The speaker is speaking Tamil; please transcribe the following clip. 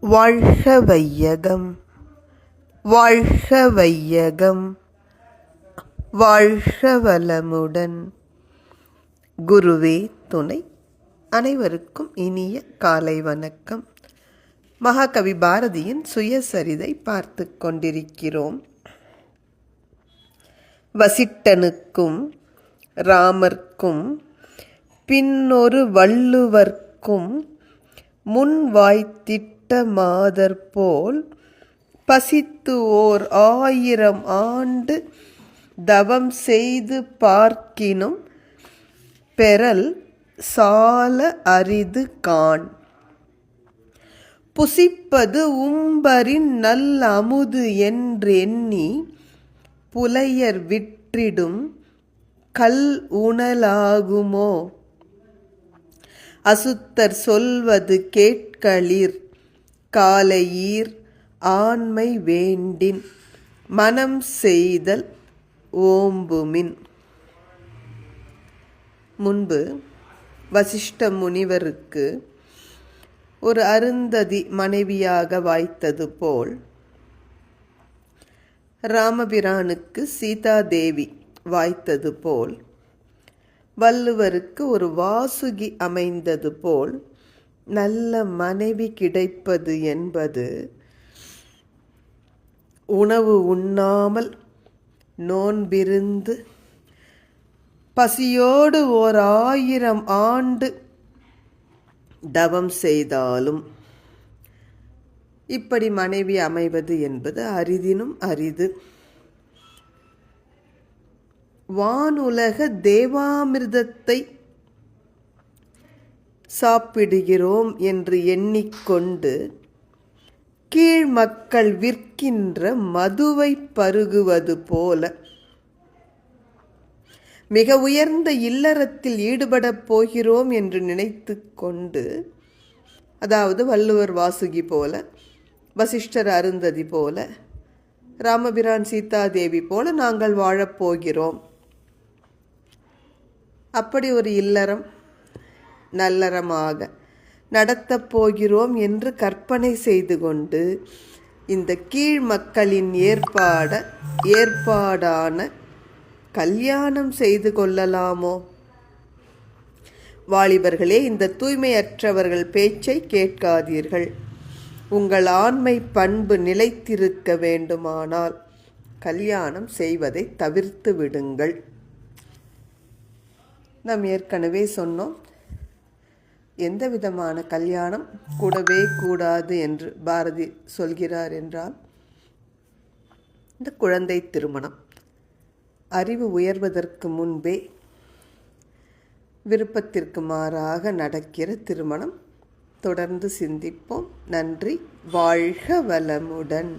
வாழ்க வையகம் வாழ்க வையகம் வாழ்க வளமுடன் குருவே துணை. அனைவருக்கும் இனிய காலை வணக்கம். மகாகவி பாரதியின் சுயசரிதை பார்த்து கொண்டிருக்கிறோம். வசிட்டனுக்கும் ராமர்க்கும் பின்னொரு வள்ளுவர்க்கும் முன் வாய்த்திட்டு மாதர் போல் பசித்து ஓர் ஆயிரம் ஆண்டு தவம் செய்து பார்க்கினும் பெறல் சால அரிது காண். புசிப்பது உம்பரின் நல் அமுது என்றெண்ணி புலையர் விற்றிடும் கல் உணலாகுமோ? அசுத்தர் சொல்வது கேட்களிர் காலையீர் ஆண்மை வேண்டின் மனம் செய்தல் ஓம்புமின். முன்பு வசிஷ்ட முனிவருக்கு ஒரு அருந்ததி மனைவியாக வாய்த்தது போல் ராமபிரானுக்கு சீதாதேவி வாய்த்தது போல் வள்ளுவருக்கு ஒரு வாசுகி அமைந்தது போல் நல்ல மனைவி கிடைப்பது என்பது உணவு உண்ணாமல் நோன்பிருந்து பசியோடு ஓர் ஆயிரம் ஆண்டு தவம் செய்தாலும் இப்படி மனைவி அமைவது என்பது அரிதினும் அரிது. வானுலக தேவாமிர்தத்தை சாப்பிடுகிறோம் என்று எண்ணிக்கொண்டு கீழ் மக்கள் விற்கின்ற மதுவை பருகுவது போல மிக உயர்ந்த இல்லறத்தில் ஈடுபடப் போகிறோம் என்று நினைத்து கொண்டு அதாவது வள்ளுவர் வாசுகி போல வசிஷ்டர் அருந்ததி போல ராமபிரான் சீதாதேவி போல நாங்கள் வாழப்போகிறோம் அப்படி ஒரு இல்லறம் நல்லறமாக நடத்தப் போகிறோம் என்று கற்பனை செய்து கொண்டு இந்த கீழ் மக்களின் ஏற்பாட ஏற்பாடான கல்யாணம் செய்து கொள்ளலாமோ? வாலிபர்களே இந்த தூய்மையற்றவர்கள் பேச்சை கேட்காதீர்கள். உங்கள் ஆண்மை பண்பு நிலைத்திருக்க வேண்டுமானால் கல்யாணம் செய்வதை தவிர்த்து விடுங்கள். நாம் ஏற்கனவே சொன்னோம் எந்த விதமான கல்யாணம் கூடவே கூடாது என்று பாரதி சொல்கிறார் என்றால் இந்த குழந்தை திருமணம். அறிவு உயர்வதற்கு முன்பே விருப்பத்திற்கு மாறாக நடக்கிற திருமணம். தொடர்ந்து சிந்திப்போம். நன்றி. வாழ்க வளமுடன்.